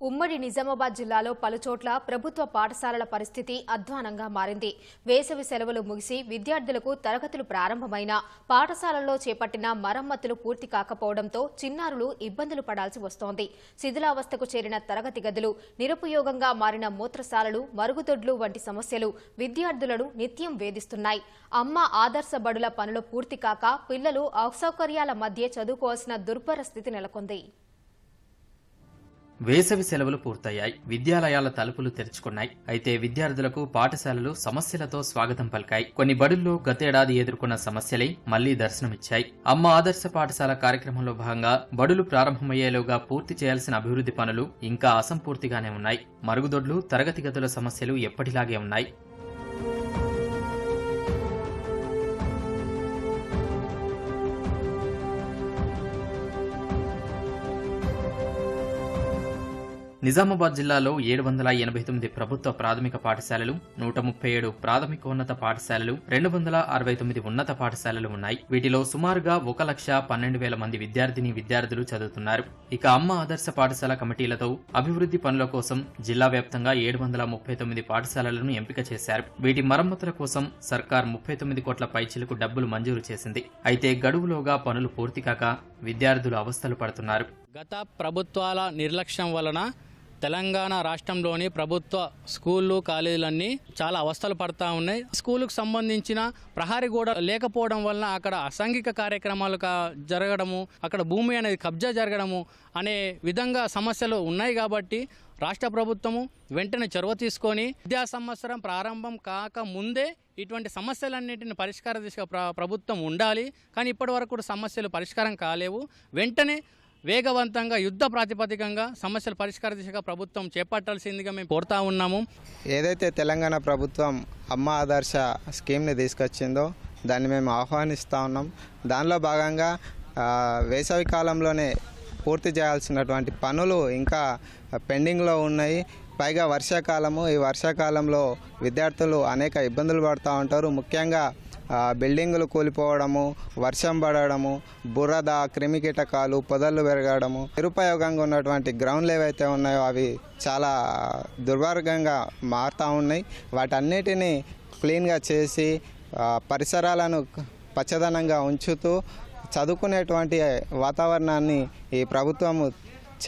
ఉమ్మడి నిజామాబాద్ జిల్లాలో పలుచోట్ల ప్రభుత్వ పాఠశాలల పరిస్థితి అధ్వానంగా మారింది. వేసవి సెలవులు ముగిసి విద్యార్థులకు తరగతులు ప్రారంభమైన పాఠశాలల్లో చేపట్టిన మరమ్మతులు పూర్తి కాకపోవడంతో చిన్నారులు ఇబ్బందులు పడాల్సి వస్తోంది. శిథిలావస్థకు చేరిన తరగతి గదులు నిరుపయోగంగా మారిన మూత్రశాలలు మరుగుదొడ్లు వంటి సమస్యలు విద్యార్థులను నిత్యం వేధిస్తున్నాయి. అమ్మ ఆదర్శ బడుల పనులు పూర్తి కాక పిల్లలు అసౌకర్యాల మధ్య చదువుకోవాల్సిన దుర్భర స్థితి నెలకొంది. వేసవి సెలవులు పూర్తయ్యాయి. విద్యాలయాల తలుపులు తెరుచుకున్నాయి. అయితే విద్యార్థులకు పాఠశాలలు సమస్యలతో స్వాగతం పలికాయి. కొన్ని బడుల్లో గతేడాది ఎదుర్కొన్న సమస్యలే మళ్ళీ దర్శనమిచ్చాయి. అమ్మ ఆదర్శ పాఠశాల కార్యక్రమంలో భాగంగా బడులు ప్రారంభమయ్యేలోగా పూర్తి చేయాల్సిన అభివృద్ధి పనులు ఇంకా అసంపూర్తిగానే ఉన్నాయి. మరుగుదొడ్లు తరగతి గదుల సమస్యలు ఎప్పటిలాగే ఉన్నాయి. నిజామాబాద్ జిల్లాలో ఏడు వందల ఎనభై తొమ్మిది ప్రభుత్వ ప్రాథమిక పాఠశాలలు నూట ముప్పై ఏడు ప్రాథమికోన్నత పాఠశాలలు రెండు వందల అరవై తొమ్మిది ఉన్నత పాఠశాలలు ఉన్నాయి. వీటిలో సుమారుగా ఒక లక్ష పన్నెండు వేల మంది విద్యార్థిని విద్యార్థులు చదువుతున్నారు. ఇక అమ్మ ఆదర్శ పాఠశాల కమిటీలతో అభివృద్ధి పనుల కోసం జిల్లా వ్యాప్తంగా ఏడు వందల ముప్పై తొమ్మిది పాఠశాలలను ఎంపిక చేశారు. వీటి మరమ్మతుల కోసం సర్కార్ ముప్పై తొమ్మిది కోట్ల పైచిలకు డబ్బులు మంజూరు చేసింది. అయితే గడువులోగా పనులు పూర్తి కాక విద్యార్థులు అవస్థలు పడుతున్నారు. గత ప్రభుత్వాల నిర్లక్ష్యం వలన తెలంగాణ రాష్ట్రంలోని ప్రభుత్వ స్కూళ్ళు కాలేజీలన్నీ చాలా అవస్థలు పడతా ఉన్నాయి. స్కూలుకు సంబంధించిన ప్రహారీ గోడ లేకపోవడం వలన అక్కడ అసాంఘిక కార్యక్రమాలు కా- జరగడము అక్కడ భూమి అనేది కబ్జా జరగడము అనే విధంగా సమస్యలు ఉన్నాయి కాబట్టి రాష్ట్ర ప్రభుత్వము వెంటనే చొరవ తీసుకొని విద్యా సంవత్సరం ప్రారంభం కాక ముందే ఇటువంటి సమస్యలన్నింటిని పరిష్కార దిశగా ప్రభుత్వం ఉండాలి. కానీ ఇప్పటి వరకు కూడా సమస్యలు పరిష్కారం కాలేవు. వెంటనే వేగవంతంగా యుద్ధ ప్రాతిపదికంగా సమస్యల పరిష్కార దిశగా ప్రభుత్వం చేపట్టాల్సిందిగా మేము కోరుతా ఉన్నాము. ఏదైతే తెలంగాణ ప్రభుత్వం అమ్మ ఆదర్శ స్కీమ్ని తీసుకొచ్చిందో దాన్ని మేము ఆహ్వానిస్తూ ఉన్నాం. దానిలో భాగంగా వేసవి కాలంలోనే పూర్తి చేయాల్సినటువంటి పనులు ఇంకా పెండింగ్లో ఉన్నాయి. పైగా వర్షాకాలము ఈ వర్షాకాలంలో విద్యార్థులు అనేక ఇబ్బందులు పడుతూ ఉంటారు. ముఖ్యంగా బిల్డింగులు కూలిపోవడము వర్షం పడడము బురద క్రిమికీటకాలు పొదలు పెరగడము నిరుపయోగంగా ఉన్నటువంటి గ్రౌండ్లు ఏవైతే ఉన్నాయో అవి చాలా దుర్మార్గంగా మారుతూ ఉన్నాయి. వాటన్నిటినీ క్లీన్గా చేసి పరిసరాలను పచ్చదనంగా ఉంచుతూ చదువుకునేటువంటి వాతావరణాన్ని ఈ ప్రభుత్వము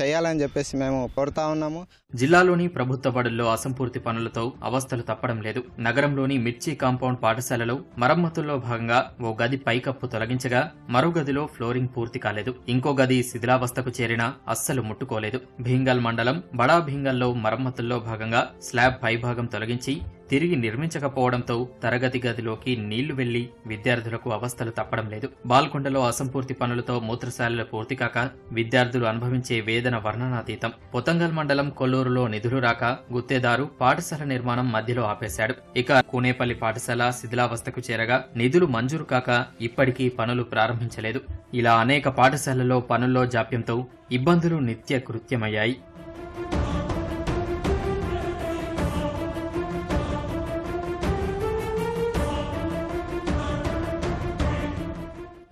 చేయాలని చెప్పేసి మేము కోరుతా ఉన్నాము. జిల్లాలోని ప్రభుత్వ బడుల్లో అసంపూర్తి పనులతో అవస్థలు తప్పడం లేదు. నగరంలోని మిర్చి కాంపౌండ్ పాఠశాలలో మరమ్మతుల్లో భాగంగా ఓ గది పైకప్పు తొలగించగా మరో గదిలో ఫ్లోరింగ్ పూర్తి కాలేదు. ఇంకో గది శిథిలావస్థకు చేరినా అస్సలు ముట్టుకోలేదు. భీంగల్ మండలం బడా భీంగల్లో మరమ్మతుల్లో భాగంగా స్లాబ్ పైభాగం తొలగించి తిరిగి నిర్మించకపోవడంతో తరగతి గదిలోకి నీళ్ళు వెళ్ళి విద్యార్థులకు అవస్థలు తప్పడం లేదు. బాల్కొండలో అసంపూర్తి పనులతో మూత్రశాలలు పూర్తి కాక విద్యార్థులు అనుభవించే వేదన వర్ణనాతీతం. పొతంగల్ మండలం కొల్లూరు కొల్లూరులో నిధులు రాక గుత్తేదారు పాఠశాల నిర్మాణం మధ్యలో ఆపేశాడు. ఇక కూనేపల్లి పాఠశాల శిథిలావస్థకు చేరగా నిధులు మంజూరు కాక ఇప్పటికీ పనులు ప్రారంభించలేదు. ఇలా అనేక పాఠశాలల్లో పనుల్లో జాప్యంతో ఇబ్బందులు నిత్య కృత్యమయ్యాయి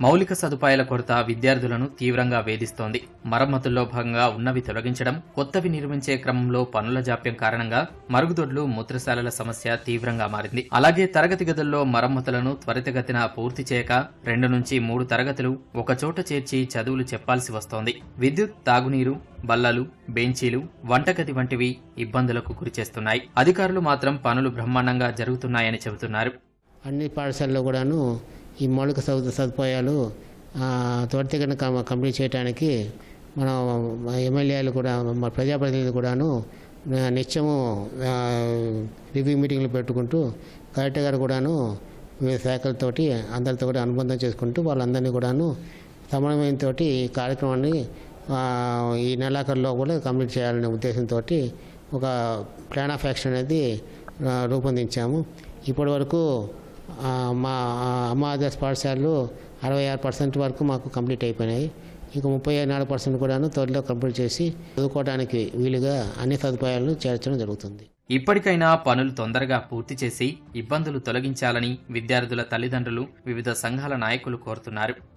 మౌలిక సదుపాయాల కొరత విద్యార్థులను తీవ్రంగా వేధిస్తోంది. మరమ్మతుల్లో భాగంగా ఉన్నవి తొలగించడం కొత్తవి నిర్మించే క్రమంలో పనుల జాప్యం కారణంగా మరుగుదొడ్లు మూత్రశాలల సమస్య తీవ్రంగా మారింది. అలాగే తరగతి గదుల్లో మరమ్మతులను త్వరితగతిన పూర్తి చేయక రెండు నుంచి మూడు తరగతులు ఒకచోట చేర్చి చదువులు చెప్పాల్సి వస్తోంది. విద్యుత్ తాగునీరు బల్లలు బెంచీలు వంటగది వంటివి ఇబ్బందులకు గురిచేస్తున్నాయి. అధికారులు మాత్రం పనులు బ్రహ్మాండంగా జరుగుతున్నాయని చెబుతున్నారు. అన్ని పాఠశాలలో కూడాను ఈ మౌలిక సదు సదుపాయాలు త్వరితగన కంప్లీట్ చేయడానికి మనం ఎమ్మెల్యేలు కూడా మన ప్రజాప్రతినిధులు కూడాను నిత్యము రివ్యూ మీటింగ్లు పెట్టుకుంటూ కలెక్టర్ గారు కూడాను వివిధ శాఖలతోటి అందరితో కూడా అనుబంధం చేసుకుంటూ వాళ్ళందరినీ కూడాను సమన్వయంతో ఈ కార్యక్రమాన్ని ఈ నెలాఖరులో కూడా కంప్లీట్ చేయాలనే ఉద్దేశంతో ఒక ప్లాన్ ఆఫ్ యాక్షన్ అనేది రూపొందించాము. ఇప్పటి వరకు మా ఆదర్శ పాఠశాలలు అరవై ఆరు పర్సెంట్ వరకు మాకు కంప్లీట్ అయిపోయినాయి. ఇంకా ముప్పై నాలుగు పర్సెంట్ కూడాను త్వరలో కంప్లీట్ చేసి చదువుకోవడానికి వీలుగా అన్ని సదుపాయాలను చేర్చడం జరుగుతుంది. ఇప్పటికైనా పనులు తొందరగా పూర్తి చేసి ఇబ్బందులు తొలగించాలని విద్యార్థుల తల్లిదండ్రులు వివిధ సంఘాల నాయకులు కోరుతున్నారు.